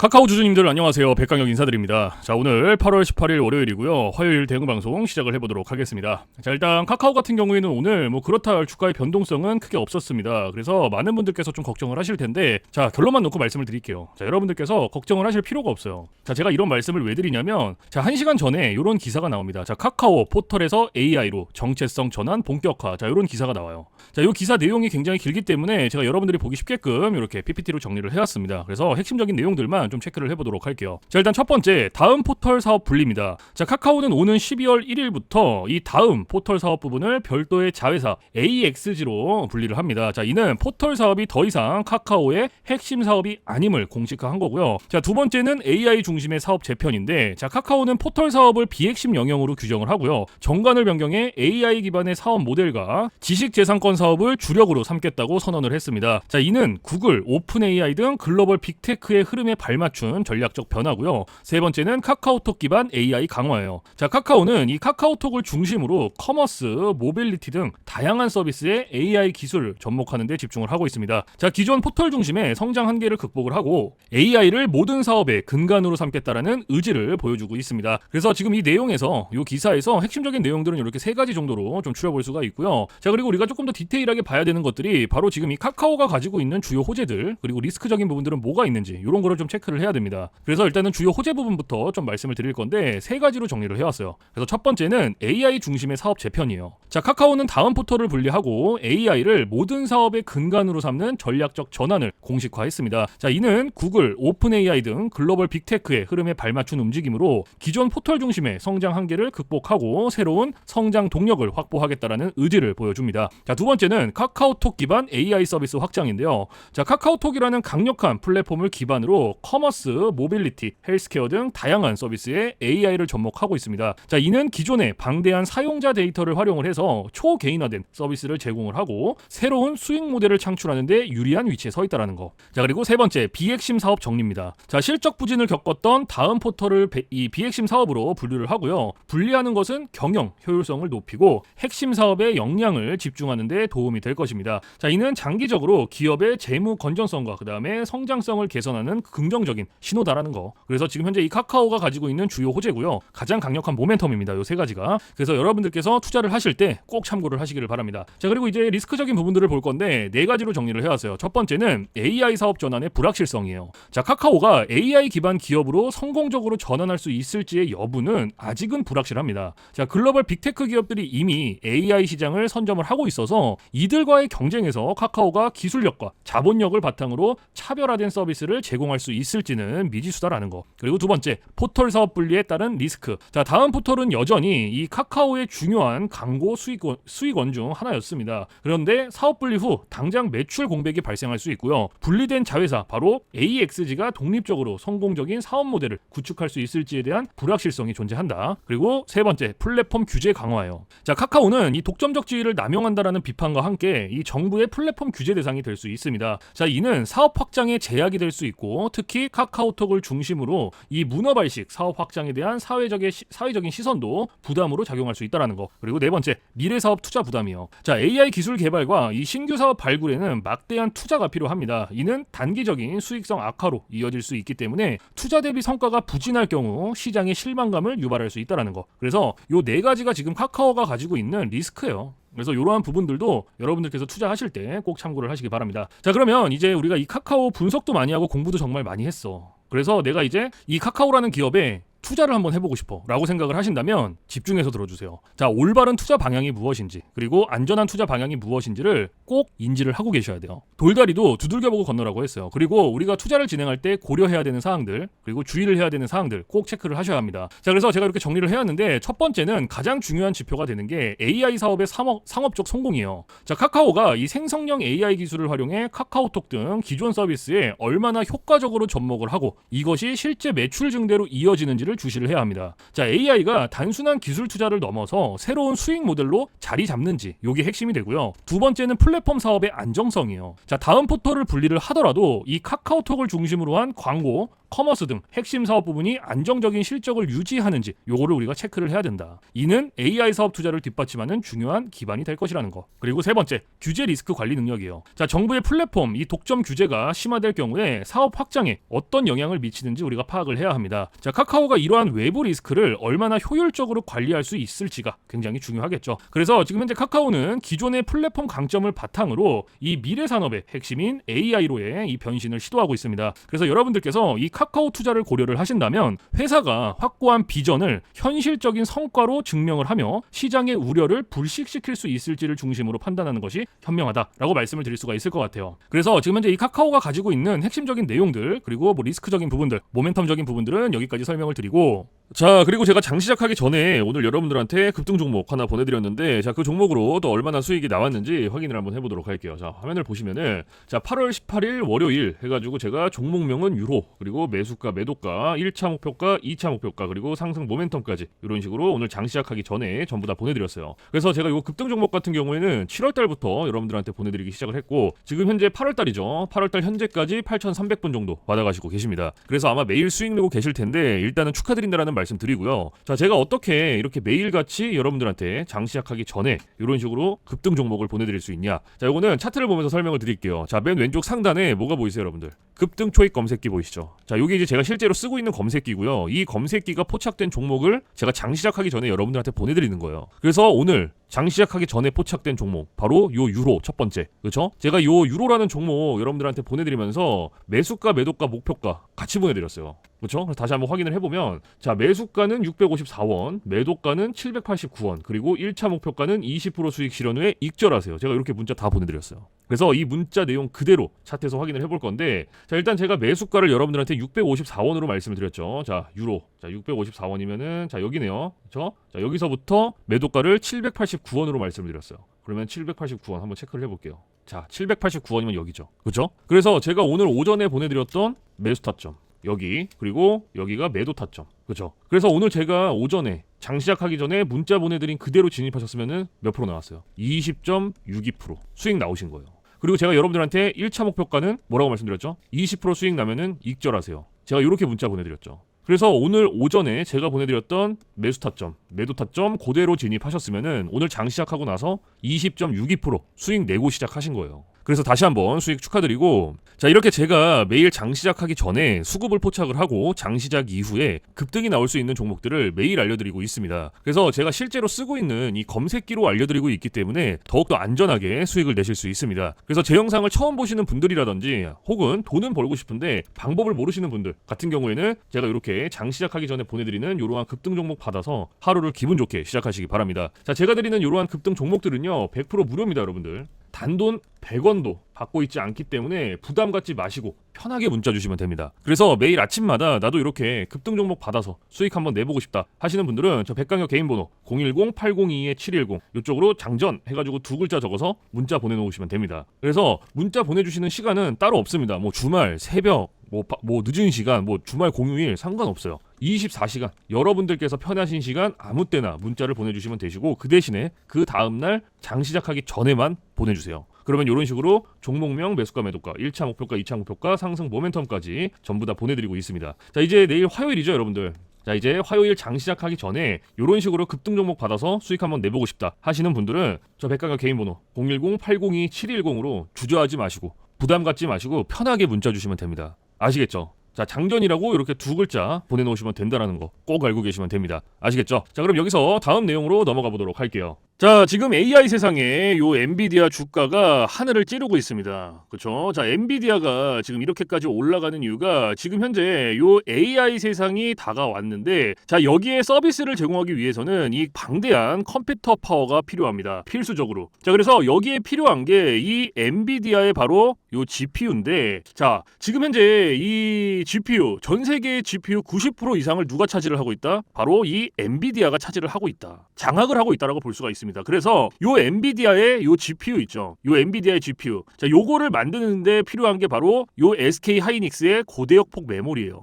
카카오 주주님들 안녕하세요. 백강혁 인사드립니다. 자, 오늘 8월 18일 월요일이고요. 화요일 대응 방송 시작을 해보도록 하겠습니다. 자, 일단 카카오 같은 경우에는 오늘 뭐 그렇다 할 주가의 변동성은 크게 없었습니다. 그래서 많은 분들께서 좀 걱정을 하실 텐데, 자, 결론만 놓고 말씀을 드릴게요. 자, 여러분들께서 걱정을 하실 필요가 없어요. 자, 제가 이런 말씀을 왜 드리냐면, 자, 한 시간 전에 이런 기사가 나옵니다. 자, 카카오 포털에서 AI로 정체성 전환 본격화. 자, 이런 기사가 나와요. 자, 이 기사 내용이 굉장히 길기 때문에 제가 여러분들이 보기 쉽게끔 이렇게 PPT로 정리를 해왔습니다. 그래서 핵심적인 내용들만 좀 체크를 해보도록 할게요. 자, 일단 첫 번째, 다음 포털 사업 분리입니다. 자, 카카오는 오는 12월 1일부터 이 다음 포털 사업 부분을 별도의 자회사 AXG로 분리를 합니다. 자, 이는 포털 사업이 더 이상 카카오의 핵심 사업이 아님을 공식화한 거고요. 자, 두 번째는 AI 중심의 사업 재편인데, 자, 카카오는 포털 사업을 비핵심 영역으로 규정을 하고요. 정관을 변경해 AI 기반의 사업 모델과 지식재산권 사업을 주력으로 삼겠다고 선언을 했습니다. 자, 이는 구글, 오픈 AI 등 글로벌 빅테크의 흐름에 발 맞춘 전략적 변화고요. 세 번째는 카카오톡 기반 AI 강화예요. 자, 카카오는 이 카카오톡을 중심으로 커머스, 모빌리티 등 다양한 서비스에 AI 기술 접목하는 데 집중을 하고 있습니다. 자, 기존 포털 중심의 성장 한계를 극복을 하고 AI를 모든 사업의 근간으로 삼겠다라는 의지를 보여주고 있습니다. 그래서 지금 이 내용에서 이 기사에서 핵심적인 내용들은 이렇게 세 가지 정도로 좀 추려볼 수가 있고요. 자, 그리고 우리가 조금 더 디테일하게 봐야 되는 것들이 바로 지금 이 카카오가 가지고 있는 주요 호재들 그리고 리스크적인 부분들은 뭐가 있는지 이런 거를 좀 체크 를 해야 됩니다. 그래서 일단은 주요 호재 부분부터 좀 말씀을 드릴 건데 세 가지로 정리를 해왔어요. 그래서 첫 번째는 AI 중심의 사업 재편이에요. 자, 카카오는 다음 포털을 분리하고 AI를 모든 사업의 근간으로 삼는 전략적 전환을 공식화했습니다. 자, 이는 구글, 오픈 AI 등 글로벌 빅테크의 흐름에 발맞춘 움직임으로 기존 포털 중심의 성장 한계를 극복하고 새로운 성장 동력을 확보하겠다라는 의지를 보여줍니다. 자, 두 번째는 카카오톡 기반 AI 서비스 확장인데요. 자, 카카오톡이라는 강력한 플랫폼을 기반으로 커 머스, 모빌리티, 헬스케어 등 다양한 서비스에 AI를 접목하고 있습니다. 자, 이는 기존의 방대한 사용자 데이터를 활용을 해서 초개인화된 서비스를 제공을 하고 새로운 수익 모델을 창출하는 데 유리한 위치에 서 있다라는 거. 자, 그리고 세 번째, 비핵심 사업 정리입니다. 자, 실적 부진을 겪었던 다음 포털을 배- 이 비핵심 사업으로 분류를 하고요. 분리하는 것은 경영 효율성을 높이고 핵심 사업의 역량을 집중하는 데 도움이 될 것입니다. 자, 이는 장기적으로 기업의 재무 건전성과 그다음에 성장성을 개선하는 긍정적 인 신호다라는 거. 그래서 지금 현재 이 카카오가 가지고 있는 주요 호재고요. 가장 강력한 모멘텀입니다. 요 세 가지가. 그래서 여러분들께서 투자를 하실 때 꼭 참고를 하시기를 바랍니다. 자, 그리고 이제 리스크적인 부분들을 볼 건데 네 가지로 정리를 해 왔어요. 첫 번째는 AI 사업 전환의 불확실성이에요. 자, 카카오가 AI 기반 기업으로 성공적으로 전환할 수 있을지의 여부는 아직은 불확실합니다. 자, 글로벌 빅테크 기업들이 이미 AI 시장을 선점을 하고 있어서 이들과의 경쟁에서 카카오가 기술력과 자본력을 바탕으로 차별화된 서비스를 제공할 수 있을 지는 미지수다라는 거. 그리고 두 번째, 포털 사업 분리에 따른 리스크. 자, 다음 포털은 여전히 이 카카오의 중요한 광고 수익원, 수익원 중 하나였습니다. 그런데 사업 분리 후 당장 매출 공백이 발생할 수 있고요. 분리된 자회사 바로 AXG가 독립적으로 성공적인 사업 모델을 구축할 수 있을지에 대한 불확실성이 존재한다. 그리고 세 번째, 플랫폼 규제 강화예요. 자, 카카오는 이 독점적 지위를 남용한다라는 비판과 함께 이 정부의 플랫폼 규제 대상이 될 수 있습니다. 자, 이는 사업 확장에 제약이 될 수 있고 특히 카카오톡을 중심으로 이 문어발식 사업 확장에 대한 사회적의 시, 사회적인 시선도 부담으로 작용할 수 있다라는 거. 그리고 네 번째, 미래 사업 투자 부담이요. 자, AI 기술 개발과 이 신규 사업 발굴에는 막대한 투자가 필요합니다. 이는 단기적인 수익성 악화로 이어질 수 있기 때문에 투자 대비 성과가 부진할 경우 시장의 실망감을 유발할 수 있다라는 거. 그래서 요 네 가지가 지금 카카오가 가지고 있는 리스크예요. 그래서 이러한 부분들도 여러분들께서 투자하실 때 꼭 참고를 하시기 바랍니다. 자, 그러면 이제 우리가 이 카카오 분석도 많이 하고 공부도 정말 많이 했어. 그래서 내가 이제 이 카카오라는 기업에 투자를 한번 해보고 싶어 라고 생각을 하신다면 집중해서 들어주세요. 자, 올바른 투자 방향이 무엇인지, 그리고 안전한 투자 방향이 무엇인지를 꼭 인지를 하고 계셔야 돼요. 돌다리도 두들겨보고 건너라고 했어요. 그리고 우리가 투자를 진행할 때 고려해야 되는 사항들, 그리고 주의를 해야 되는 사항들 꼭 체크를 하셔야 합니다. 자, 그래서 제가 이렇게 정리를 해왔는데 첫 번째는 가장 중요한 지표가 되는 게 AI 사업의 상업, 상업적 성공이에요. 자, 카카오가 이 생성형 AI 기술을 활용해 카카오톡 등 기존 서비스에 얼마나 효과적으로 접목을 하고 이것이 실제 매출 증대로 이어지는지를 주시를 해야 합니다. 자, AI가 단순한 기술 투자를 넘어서 새로운 수익 모델로 자리 잡는지 이게 핵심이 되고요. 두 번째는 플랫폼 사업의 안정성이에요. 자, 다음 포털을 분리를 하더라도 이 카카오톡을 중심으로 한 광고, 커머스 등 핵심 사업 부분이 안정적인 실적을 유지하는지 요거를 우리가 체크를 해야 된다. 이는 AI 사업 투자를 뒷받침하는 중요한 기반이 될 것이라는 거. 그리고 세 번째, 규제 리스크 관리 능력이에요. 자, 정부의 플랫폼 이 독점 규제가 심화될 경우에 사업 확장에 어떤 영향을 미치는지 우리가 파악을 해야 합니다. 자, 카카오가 이러한 외부 리스크를 얼마나 효율적으로 관리할 수 있을지가 굉장히 중요하겠죠. 그래서 지금 현재 카카오는 기존의 플랫폼 강점을 바탕으로 이 미래 산업의 핵심인 AI로의 이 변신을 시도하고 있습니다. 그래서 여러분들께서 이 카카오 투자를 고려를 하신다면 회사가 확고한 비전을 현실적인 성과로 증명을 하며 시장의 우려를 불식시킬 수 있을지를 중심으로 판단하는 것이 현명하다라고 말씀을 드릴 수가 있을 것 같아요. 그래서 지금 현재 이 카카오가 가지고 있는 핵심적인 내용들 그리고 뭐 리스크적인 부분들, 모멘텀적인 부분들은 여기까지 설명을 드리고 자 그리고 제가 장 시작하기 전에 오늘 여러분들한테 급등 종목 하나 보내드렸는데 자 그 종목으로 또 얼마나 수익이 나왔는지 확인을 한번 해보도록 할게요. 자 화면을 보시면은 자 8월 18일 월요일 해가지고 제가 종목명은 유로 그리고 매수가 매도가 1차 목표가 2차 목표가 그리고 상승 모멘텀까지 이런 식으로 오늘 장 시작하기 전에 전부 다 보내드렸어요. 그래서 제가 이 급등 종목 같은 경우에는 7월 달부터 여러분들한테 보내드리기 시작을 했고 지금 현재 8월 달이죠. 8월 달 현재까지 8,300분 정도 받아가시고 계십니다. 그래서 아마 매일 수익 내고 계실 텐데 일단은 축하드린다라는 말씀 드리고요. 자 제가 어떻게 이렇게 매일 같이 여러분들한테 장 시작하기 전에 이런 식으로 급등 종목을 보내드릴 수 있냐? 자 요거는 차트를 보면서 설명을 드릴게요. 자 맨 왼쪽 상단에 뭐가 보이세요, 여러분들? 급등 초익 검색기 보이시죠? 자, 요게 이제 제가 실제로 쓰고 있는 검색기고요. 이 검색기가 포착된 종목을 제가 장 시작하기 전에 여러분들한테 보내드리는 거예요. 그래서 오늘 장 시작하기 전에 포착된 종목 바로 요 유로 첫 번째 그렇죠? 제가 요 유로라는 종목 여러분들한테 보내드리면서 매수가 매도가 목표가 같이 보내드렸어요. 그렇죠? 그래서 다시 한번 확인을 해보면 자 매수가는 654원, 매도가는 789원, 그리고 1차 목표가는 20% 수익 실현 후에 익절하세요. 제가 이렇게 문자 다 보내드렸어요. 그래서 이 문자 내용 그대로 차트에서 확인을 해볼 건데 자 일단 제가 매수가를 여러분들한테 654원으로 말씀을 드렸죠. 자 유로 자 654원이면은 자 여기네요. 그렇죠? 자 여기서부터 매도가를 789원으로 말씀을 드렸어요. 그러면 789원 한번 체크를 해볼게요. 자 789원이면 여기죠. 그렇죠? 그래서 제가 오늘 오전에 보내드렸던 매수 타점 여기 그리고 여기가 매도 타점. 그렇죠? 그래서 오늘 제가 오전에 장 시작하기 전에 문자 보내드린 그대로 진입하셨으면은 몇 프로 나왔어요? 20.62% 수익 나오신 거예요. 그리고 제가 여러분들한테 1차 목표가는 뭐라고 말씀드렸죠? 20% 수익 나면은 익절하세요. 제가 이렇게 문자 보내드렸죠. 그래서 오늘 오전에 제가 보내드렸던 매수 타점, 매도 타점 그대로 진입하셨으면은 오늘 장 시작하고 나서 20.62% 수익 내고 시작하신 거예요. 그래서 다시 한번 수익 축하드리고 자 이렇게 제가 매일 장 시작하기 전에 수급을 포착을 하고 장 시작 이후에 급등이 나올 수 있는 종목들을 매일 알려드리고 있습니다. 그래서 제가 실제로 쓰고 있는 이 검색기로 알려드리고 있기 때문에 더욱더 안전하게 수익을 내실 수 있습니다. 그래서 제 영상을 처음 보시는 분들이라든지 혹은 돈은 벌고 싶은데 방법을 모르시는 분들 같은 경우에는 제가 이렇게 장 시작하기 전에 보내드리는 이러한 급등 종목 받아서 하루를 기분 좋게 시작하시기 바랍니다. 자 제가 드리는 이러한 급등 종목들은요 100% 무료입니다 여러분들. 단돈 100원도 받고 있지 않기 때문에 부담 갖지 마시고 편하게 문자 주시면 됩니다. 그래서 매일 아침마다 나도 이렇게 급등 종목 받아서 수익 한번 내보고 싶다 하시는 분들은 저 백강혁 개인 번호 010-802-710 이쪽으로 장전 해가지고 두 글자 적어서 문자 보내놓으시면 됩니다. 그래서 문자 보내주시는 시간은 따로 없습니다. 뭐 주말, 새벽, 뭐, 바- 뭐 늦은 시간, 뭐 주말 공휴일 상관없어요. 24시간 여러분들께서 편하신 시간 아무 때나 문자를 보내주시면 되시고 그 대신에 그 다음날 장 시작하기 전에만 보내주세요. 그러면 이런 식으로 종목명 매수가 매도가 1차 목표가 2차 목표가 상승 모멘텀까지 전부 다 보내드리고 있습니다. 자 이제 내일 화요일이죠 여러분들. 자 이제 화요일 장 시작하기 전에 이런 식으로 급등 종목 받아서 수익 한번 내보고 싶다 하시는 분들은 저 백강의 개인 번호 010-802-710으로 주저하지 마시고 부담 갖지 마시고 편하게 문자 주시면 됩니다. 아시겠죠? 자 장전이라고 이렇게 두 글자 보내놓으시면 된다라는 거 꼭 알고 계시면 됩니다. 아시겠죠? 자 그럼 여기서 다음 내용으로 넘어가 보도록 할게요. 자 지금 AI 세상에 요 엔비디아 주가가 하늘을 찌르고 있습니다. 그렇죠? 자 엔비디아가 지금 이렇게까지 올라가는 이유가 지금 현재 요 AI 세상이 다가왔는데 자 여기에 서비스를 제공하기 위해서는 이 방대한 컴퓨터 파워가 필요합니다. 필수적으로. 자 그래서 여기에 필요한 게 이 엔비디아의 바로 요 GPU인데 자 지금 현재 이 GPU 전 세계의 GPU 90% 이상을 누가 차지를 하고 있다? 바로 이 엔비디아가 차지를 하고 있다. 장악을 하고 있다라고 볼 수가 있습니다. 그래서 요 엔비디아의 요 GPU 있죠. 요 엔비디아의 GPU. 자 요거를 만드는데 필요한 게 바로 요 SK 하이닉스의 고대역폭 메모리예요.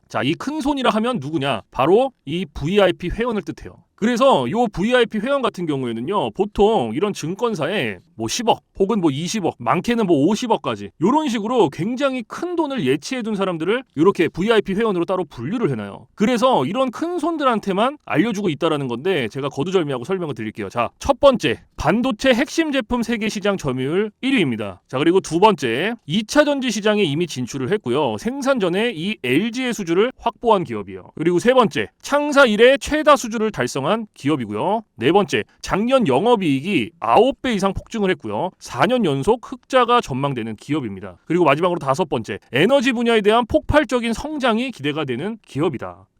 자, 이 큰 손이라 하면 누구냐? 바로 이 VIP 회원을 뜻해요. 그래서 요 VIP 회원 같은 경우에는요 보통 이런 증권사에 뭐 10억 혹은 뭐 20억 많게는 뭐 50억까지 이런 식으로 굉장히 큰 돈을 예치해 둔 사람들을 이렇게 VIP 회원으로 따로 분류를 해놔요. 그래서 이런 큰 손들한테만 알려주고 있다라는 건데 제가 거두절미하고 설명을 드릴게요. 자 첫 번째 반도체 핵심 제품 세계 시장 점유율 1위입니다. 자 그리고 두 번째 2차 전지 시장에 이미 진출을 했고요. 생산 전에 이 LG의 수주를 확보한 기업이요. 그리고 세 번째 창사 이래 최다 수주를 달성한 기업이고요. 네 번째, 작년 영업이익이 9배 이상 폭증을 했고요. 4년 연속 흑자가 전망되는 기업입니다. 그리고 마지막으로 다섯 번째, 에너지 분야에 대한 폭발적인 성장이 기대가 되는 기업이다.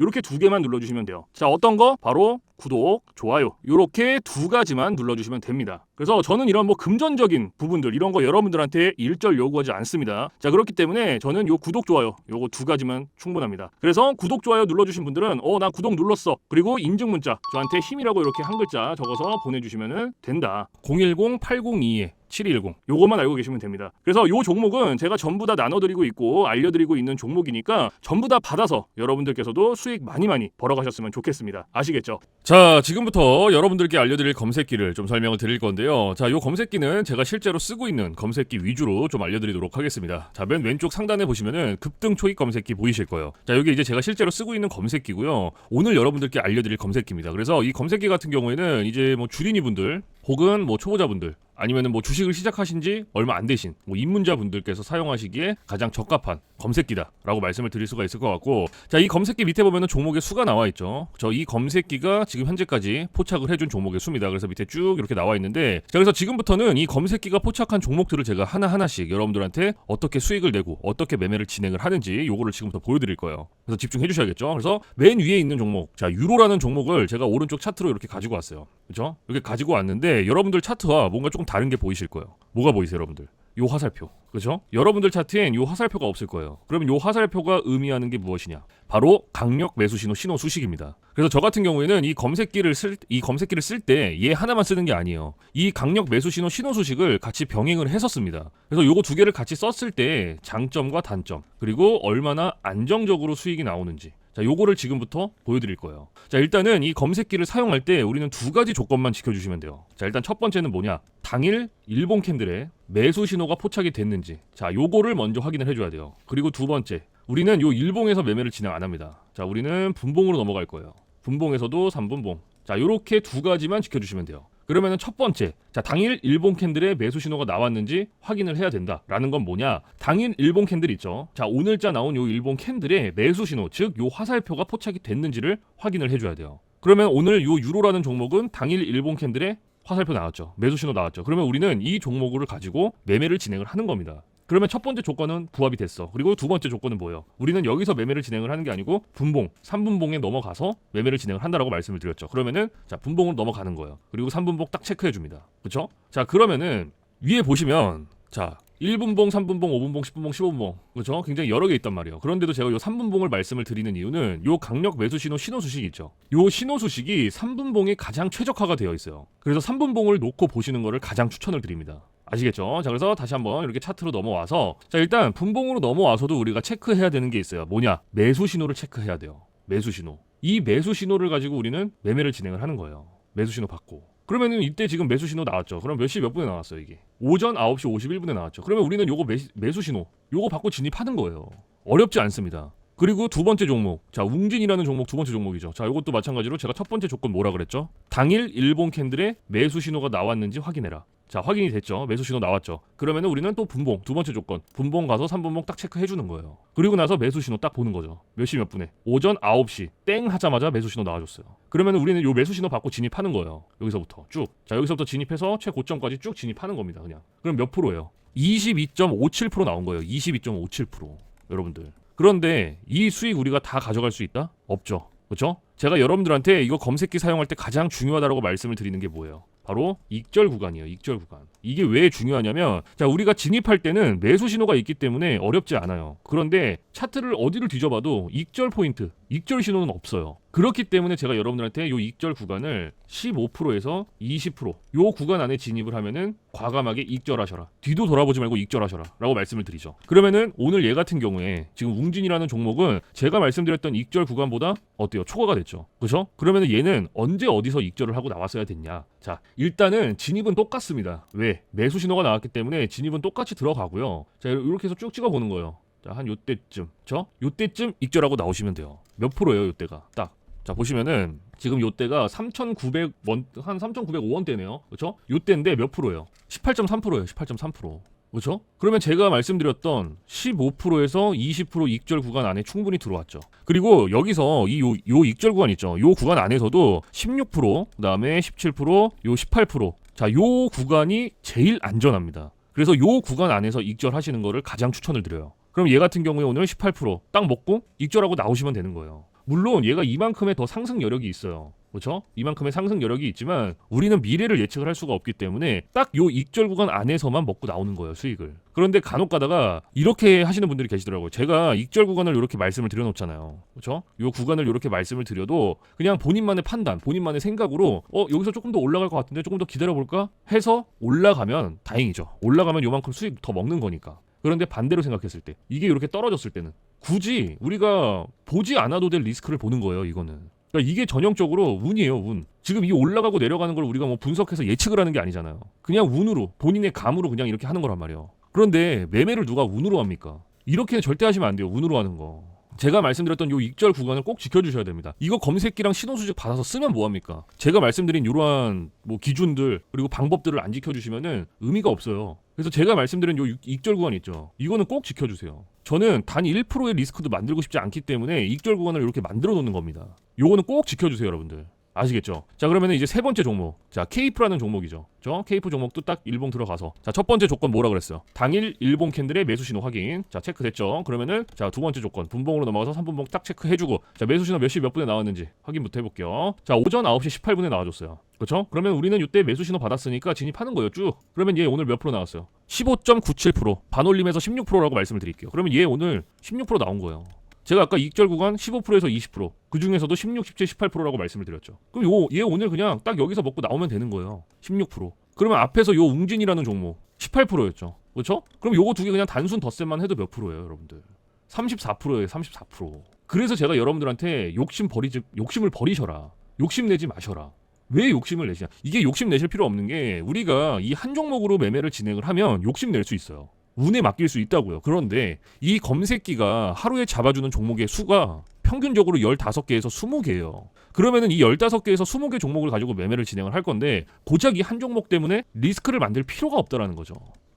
이렇게 두 개만 눌러주시면 돼요. 자, 어떤 거? 바로 구독, 좋아요. 이렇게 두 가지만 눌러주시면 됩니다. 그래서 저는 이런 뭐 금전적인 부분들 이런 거 여러분들한테 일절 요구하지 않습니다. 자, 그렇기 때문에 저는 요 구독, 좋아요 요거 두 가지만 충분합니다. 그래서 구독, 좋아요 눌러주신 분들은 어, 나 구독 눌렀어. 그리고 인증 문자 저한테 힘이라고 이렇게 한 글자 적어서 보내주시면 된다. 010-802에 7210 요것만 알고 계시면 됩니다. 그래서 요 종목은 제가 전부 다 나눠드리고 있고 알려드리고 있는 종목이니까 전부 다 받아서 여러분들께서도 수익 많이 많이 벌어가셨으면 좋겠습니다. 아시겠죠? 자 지금부터 여러분들께 알려드릴 검색기를 좀 설명을 드릴 건데요. 자 요 검색기는 제가 실제로 쓰고 있는 검색기 위주로 좀 알려드리도록 하겠습니다. 자 맨 왼쪽 상단에 보시면은 급등 초입 검색기 보이실 거예요. 자 여기 이제 제가 실제로 쓰고 있는 검색기고요. 오늘 여러분들께 알려드릴 검색기입니다. 그래서 이 검색기 같은 경우에는 이제 뭐 주린이 분들 혹은 뭐 초보자분들 아니면은 뭐 주식을 시작하신 지 얼마 안 되신 뭐 입문자 분들께서 사용하시기에 가장 적합한 검색기다라고 말씀을 드릴 수가 있을 것 같고 자 이 검색기 밑에 보면은 종목의 수가 나와 있죠. 저 이 검색기가 지금 현재까지 포착을 해준 종목의 수입니다. 그래서 밑에 쭉 이렇게 나와 있는데 자 그래서 지금부터는 이 검색기가 포착한 종목들을 제가 하나하나씩 여러분들한테 어떻게 수익을 내고 어떻게 매매를 진행을 하는지 요거를 지금부터 보여드릴 거예요. 그래서 집중해 주셔야겠죠? 그래서 맨 위에 있는 종목 자 유로라는 종목을 제가 오른쪽 차트로 이렇게 가지고 왔어요. 그죠 이렇게 가지고 왔는데 여러분들 차트와 뭔가 조금 다른 게 보이실 거예요. 뭐가 보이세요, 여러분들? 요 화살표. 그죠? 여러분들 차트엔 요 화살표가 없을 거예요. 그러면 요 화살표가 의미하는 게 무엇이냐? 바로 강력 매수 신호 신호 수식입니다. 그래서 저 같은 경우에는 이 검색기를 쓸 이 검색기를 쓸 때 얘 하나만 쓰는 게 아니에요. 이 강력 매수 신호 신호 수식을 같이 병행을 했었습니다. 그래서 요거 두 개를 같이 썼을 때 장점과 단점 그리고 얼마나 안정적으로 수익이 나오는지 자, 요거를 지금부터 보여드릴 거예요. 자, 일단은 이 검색기를 사용할 때 우리는 두 가지 조건만 지켜주시면 돼요. 자, 일단 첫 번째는 뭐냐? 당일 일본 캔들에 매수 신호가 포착이 됐는지. 자, 요거를 먼저 확인을 해줘야 돼요. 그리고 두 번째, 우리는 요 일봉에서 매매를 진행 안 합니다. 자, 우리는 분봉으로 넘어갈 거예요. 분봉에서도 3분봉. 자, 요렇게 두 가지만 지켜주시면 돼요. 그러면은 첫 번째, 자 당일 일본 캔들의 매수 신호가 나왔는지 확인을 해야 된다라는 건 뭐냐? 당일 일본 캔들 있죠. 자 오늘자 나온 요 일본 캔들의 매수 신호, 즉 요 화살표가 포착이 됐는지를 확인을 해줘야 돼요. 그러면 오늘 요 유로라는 종목은 당일 일본 캔들의 화살표 나왔죠. 매수 신호 나왔죠. 그러면 우리는 이 종목을 가지고 매매를 진행을 하는 겁니다. 그러면 첫 번째 조건은 부합이 됐어. 그리고 두 번째 조건은 뭐예요? 우리는 여기서 매매를 진행을 하는 게 아니고 분봉, 3분봉에 넘어가서 매매를 진행을 한다라고 말씀을 드렸죠. 그러면은 자, 분봉으로 넘어가는 거예요. 그리고 3분봉 딱 체크해 줍니다. 그렇죠? 자, 그러면은 위에 보시면 자, 1분봉, 3분봉, 5분봉, 10분봉, 15분봉. 그렇죠? 굉장히 여러 개 있단 말이에요. 그런데도 제가 요 3분봉을 말씀을 드리는 이유는 요 강력 매수 신호 신호 수식이 있죠. 요 신호 수식이 3분봉에 가장 최적화가 되어 있어요. 그래서 3분봉을 놓고 보시는 거를 가장 추천을 드립니다. 아시겠죠? 자, 그래서 다시 한번 이렇게 차트로 넘어와서 자, 일단 분봉으로 넘어와서도 우리가 체크해야 되는 게 있어요. 뭐냐? 매수 신호를 체크해야 돼요. 매수 신호. 이 매수 신호를 가지고 우리는 매매를 진행을 하는 거예요. 매수 신호 받고. 그러면은 이때 지금 매수 신호 나왔죠. 그럼 몇 시 몇 분에 나왔어요, 이게? 오전 9시 51분에 나왔죠. 그러면 우리는 요거 매, 매수 신호, 요거 받고 진입하는 거예요. 어렵지 않습니다. 그리고 두 번째 종목. 자, 웅진이라는 종목 두 번째 종목이죠. 자, 이것도 마찬가지로 제가 첫 번째 조건 뭐라 그랬죠? 당일 일본 캔들의 매수 신호가 나왔는지 확인해라. 자, 확인이 됐죠. 매수 신호 나왔죠. 그러면은 우리는 또 분봉 두 번째 조건. 분봉 가서 3분봉 딱 체크해 주는 거예요. 그리고 나서 매수 신호 딱 보는 거죠. 몇 시 몇 분에? 오전 9시 땡 하자마자 매수 신호 나와 줬어요. 그러면은 우리는 요 매수 신호 받고 진입하는 거예요. 여기서부터 쭉. 자, 여기서부터 진입해서 최고점까지 쭉 진입하는 겁니다, 그냥. 그럼 몇 프로예요? 22.57% 나온 거예요. 22.57%. 여러분들. 그런데 이 수익 우리가 다 가져갈 수 있다? 없죠. 그렇죠? 제가 여러분들한테 이거 검색기 사용할 때 가장 중요하다고 말씀을 드리는 게 뭐예요? 바로 익절 구간이에요. 익절 구간. 이게 왜 중요하냐면 자 우리가 진입할 때는 매수 신호가 있기 때문에 어렵지 않아요. 그런데 차트를 어디를 뒤져봐도 익절 포인트, 익절 신호는 없어요. 그렇기 때문에 제가 여러분들한테 요 익절 구간을 15%에서 20%요 구간 안에 진입을 하면은 과감하게 익절하셔라. 뒤도 돌아보지 말고 익절하셔라라고 말씀을 드리죠. 그러면은 오늘 얘 같은 경우에 지금 웅진이라는 종목은 제가 말씀드렸던 익절 구간보다 어때요? 초과가 됐죠. 그렇죠? 그러면은 얘는 언제 어디서 익절을 하고 나왔어야 됐냐? 자, 일단은 진입은 똑같습니다. 왜? 매수 신호가 나왔기 때문에 진입은 똑같이 들어가고요. 자, 이렇게 해서 쭉 찍어 보는 거예요. 자, 한 요때쯤. 저? 요때쯤 익절하고 나오시면 돼요. 몇 프로예요, 요때가? 딱. 자, 보시면은 지금 요때가 3,900원 한 3,905원대네요. 그렇죠? 요때인데 몇 프로예요? 18.3%예요. 18.3%. 그렇죠? 그러면 제가 말씀드렸던 15%에서 20% 익절 구간 안에 충분히 들어왔죠. 그리고 여기서 이 요 요 익절 구간 있죠. 요 구간 안에서도 16%, 그다음에 17%, 요 18%. 자, 요 구간이 제일 안전합니다. 그래서 요 구간 안에서 익절하시는 거를 가장 추천을 드려요. 그럼 얘 같은 경우에 오늘 18%딱 먹고 익절하고 나오시면 되는 거예요. 물론 얘가 이만큼의 더 상승 여력이 있어요. 그렇죠? 이만큼의 상승 여력이 있지만 우리는 미래를 예측을 할 수가 없기 때문에 딱 요 익절 구간 안에서만 먹고 나오는 거예요, 수익을. 그런데 간혹 가다가 이렇게 하시는 분들이 계시더라고요. 제가 익절 구간을 이렇게 말씀을 드려 놓잖아요. 그렇죠? 요 구간을 이렇게 말씀을 드려도 그냥 본인만의 판단, 본인만의 생각으로 어, 여기서 조금 더 올라갈 것 같은데 조금 더 기다려 볼까? 해서 올라가면 다행이죠. 올라가면 요만큼 수익 더 먹는 거니까. 그런데 반대로 생각했을 때 이게 이렇게 떨어졌을 때는 굳이 우리가 보지 않아도 될 리스크를 보는 거예요, 이거는. 그러니까 이게 전형적으로 운이에요, 운. 지금 이 올라가고 내려가는 걸 우리가 뭐 분석해서 예측을 하는 게 아니잖아요. 그냥 운으로, 본인의 감으로 그냥 이렇게 하는 거란 말이에요. 그런데 매매를 누가 운으로 합니까? 이렇게는 절대 하시면 안 돼요, 운으로 하는 거. 제가 말씀드렸던 요 익절 구간을 꼭 지켜주셔야 됩니다. 이거 검색기랑 신호수직 받아서 쓰면 뭐합니까? 제가 말씀드린 이러한 뭐 기준들 그리고 방법들을 안 지켜주시면은 의미가 없어요. 그래서 제가 말씀드린 요 익절 구간 있죠. 이거는 꼭 지켜주세요. 저는 단 1%의 리스크도 만들고 싶지 않기 때문에 익절 구간을 이렇게 만들어 놓는 겁니다. 요거는 꼭 지켜주세요, 여러분들. 아시겠죠? 자 그러면 이제 세 번째 종목 자 케이프라는 종목이죠 저 케이프 종목도 딱 일봉 들어가서 자 첫 번째 조건 뭐라 그랬어요 당일 일봉 캔들의 매수 신호 확인 자 체크됐죠 그러면은 자 두 번째 조건 분봉으로 넘어가서 3분봉 딱 체크해주고 자 매수 신호 몇 시 몇 분에 나왔는지 확인부터 해볼게요 자 오전 9시 18분에 나와줬어요 그렇죠 그러면 우리는 이때 매수 신호 받았으니까 진입하는 거예요 쭉 그러면 얘 오늘 몇 프로 나왔어요 15.97% 반올림에서 16%라고 말씀을 드릴게요 그러면 얘 오늘 16% 나온 거예요 제가 아까 익절 구간 15%에서 20%, 그 중에서도 16, 17, 18%라고 말씀을 드렸죠. 그럼 요, 얘 오늘 그냥 딱 여기서 먹고 나오면 되는 거예요. 16%. 그러면 앞에서 요 웅진이라는 종목 18%였죠. 그렇죠? 그럼 요거 두 개 그냥 단순 덧셈만 해도 몇 프로예요, 여러분들? 34%예요, 34%. 그래서 제가 여러분들한테 욕심 버리지, 욕심을 버리셔라. 욕심 내지 마셔라. 왜 욕심을 내시냐? 이게 욕심 내실 필요 없는 게 우리가 이 한 종목으로 매매를 진행을 하면 욕심 낼 수 있어요. 운에 맡길 수 있다고요. 그런데 이 검색기가 하루에 잡아주는 종목의 수가 평균적으로 15개에서 20개예요. 그러면은 이 15개에서 20개 종목을 가지고 매매를 진행을 할 건데 고작 이 한 종목 때문에 리스크를 만들 필요가 없다라는 거죠.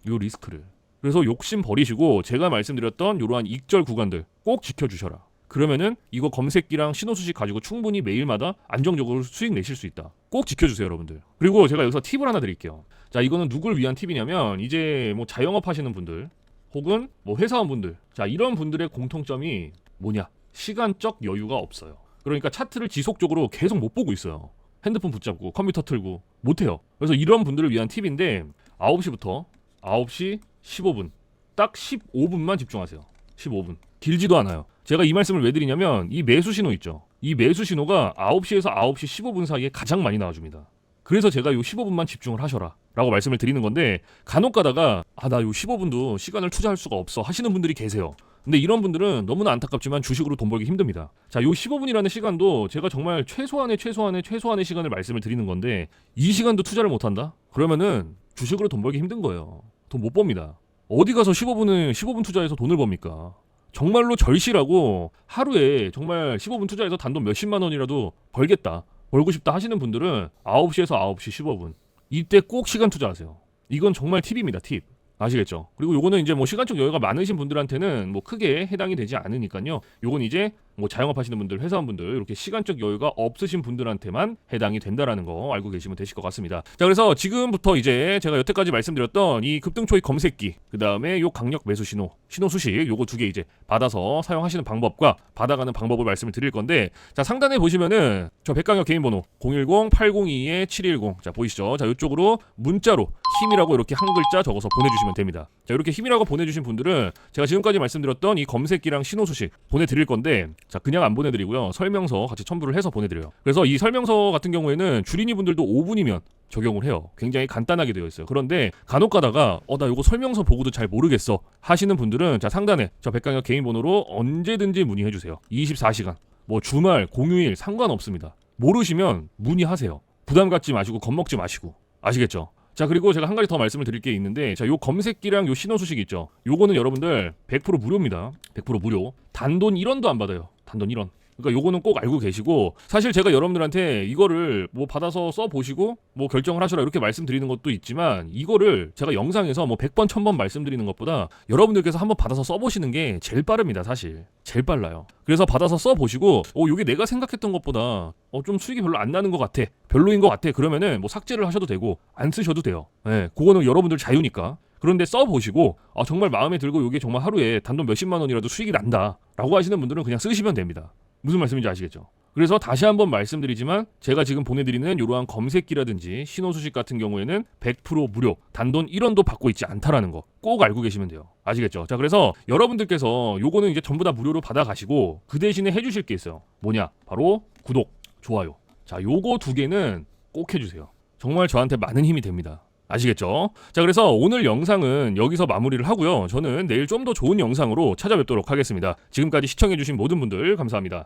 요 리스크를. 그래서 욕심 버리시고 제가 말씀드렸던 이러한 익절 구간들 꼭 지켜주셔라. 그러면은 이거 검색기랑 신호 수식 가지고 충분히 매일마다 안정적으로 수익 내실 수 있다. 꼭 지켜주세요, 여러분들. 그리고 제가 여기서 팁을 하나 드릴게요. 자, 이거는 누굴 위한 팁이냐면 이제 뭐 자영업 하시는 분들 혹은 뭐 회사원분들 자 이런 분들의 공통점이 뭐냐 시간적 여유가 없어요. 그러니까 차트를 지속적으로 계속 못 보고 있어요. 핸드폰 붙잡고 컴퓨터 틀고 못해요. 그래서 이런 분들을 위한 팁인데 9시부터 9시 15분 딱 15분만 집중하세요. 15분 길지도 않아요. 제가 이 말씀을 왜 드리냐면 이 매수 신호 있죠. 이 매수 신호가 9시에서 9시 15분 사이에 가장 많이 나와줍니다. 그래서 제가 요 15분만 집중을 하셔라 라고 말씀을 드리는 건데 간혹 가다가 아 나 요 15분도 시간을 투자할 수가 없어 하시는 분들이 계세요. 근데 이런 분들은 너무나 안타깝지만 주식으로 돈 벌기 힘듭니다. 자, 요 15분이라는 시간도 제가 정말 최소한의 최소한의 최소한의 시간을 말씀을 드리는 건데 이 시간도 투자를 못 한다? 그러면은 주식으로 돈 벌기 힘든 거예요. 돈 못 법니다. 어디 가서 15분을 15분 투자해서 돈을 법니까? 정말로 절실하고 하루에 정말 15분 투자해서 단돈 몇십만 원이라도 벌겠다. 벌고 싶다 하시는 분들은 9시에서 9시 15분. 이때 꼭 시간 투자하세요. 이건 정말 팁입니다, 팁. 아시겠죠? 그리고 요거는 이제 뭐 시간적 여유가 많으신 분들한테는 뭐 크게 해당이 되지 않으니까요. 요건 이제 뭐 자영업 하시는 분들, 회사원분들 이렇게 시간적 여유가 없으신 분들한테만 해당이 된다라는 거 알고 계시면 되실 것 같습니다. 자, 그래서 지금부터 이제 제가 여태까지 말씀드렸던 이 급등초이 검색기, 그 다음에 요 강력 매수 신호, 신호 수식 요거 두 개 이제 받아서 사용하시는 방법과 받아가는 방법을 말씀을 드릴 건데 자 상단에 보시면은 저 백강혁 개인 번호 010-802-710자 보이시죠? 자 이쪽으로 문자로 힘이라고 이렇게 한 글자 적어서 보내 주시면 됩니다. 자 이렇게 힘이라고 보내주신 분들은 제가 지금까지 말씀드렸던 이 검색기랑 신호 수식 보내드릴 건데 자 그냥 안 보내드리고요 설명서 같이 첨부를 해서 보내드려요. 그래서 이 설명서 같은 경우에는 주린이 분들도 5분이면 적용을 해요. 굉장히 간단하게 되어 있어요. 그런데 간혹 가다가 어 나 이거 설명서 보고도 잘 모르겠어 하시는 분들은 자 상단에 저 백강혁 개인 번호로 언제든지 문의해 주세요. 24시간 뭐 주말 공휴일 상관없습니다. 모르시면 문의하세요. 부담 갖지 마시고 겁먹지 마시고 아시겠죠? 자 그리고 제가 한 가지 더 말씀을 드릴 게 있는데 자요 검색기랑 요 신호 수식 있죠. 요거는 여러분들 100% 무료입니다. 100% 무료. 단돈 1원도 안 받아요. 단돈 1원. 그러니까 요거는 꼭 알고 계시고 사실 제가 여러분들한테 이거를 뭐 받아서 써 보시고 뭐 결정을 하셔라 이렇게 말씀드리는 것도 있지만 이거를 제가 영상에서 뭐 100번 1000번 말씀드리는 것보다 여러분들께서 한번 받아서 써 보시는 게 제일 빠릅니다, 사실. 제일 빨라요. 그래서 받아서 써 보시고 어 요게 내가 생각했던 것보다 어좀 수익이 별로 안 나는 것 같아. 별로인 것 같아. 그러면은 뭐 삭제를 하셔도 되고 안 쓰셔도 돼요. 예. 그거는 여러분들 자유니까. 그런데 써보시고 아, 정말 마음에 들고 이게 정말 하루에 단돈 몇십만 원이라도 수익이 난다라고 하시는 분들은 그냥 쓰시면 됩니다. 무슨 말씀인지 아시겠죠? 그래서 다시 한번 말씀드리지만 제가 지금 보내드리는 이러한 검색기라든지 신호 수식 같은 경우에는 100% 무료 단돈 1원도 받고 있지 않다라는 거 꼭 알고 계시면 돼요 아시겠죠 자 그래서 여러분들께서 요거는 이제 전부 다 무료로 받아가시고 그 대신에 해주실 게 있어요 뭐냐 바로 구독 좋아요 자 요거 두 개는 꼭 해주세요 정말 저한테 많은 힘이 됩니다 아시겠죠? 자, 그래서 오늘 영상은 여기서 마무리를 하고요. 저는 내일 좀 더 좋은 영상으로 찾아뵙도록 하겠습니다. 지금까지 시청해주신 모든 분들 감사합니다.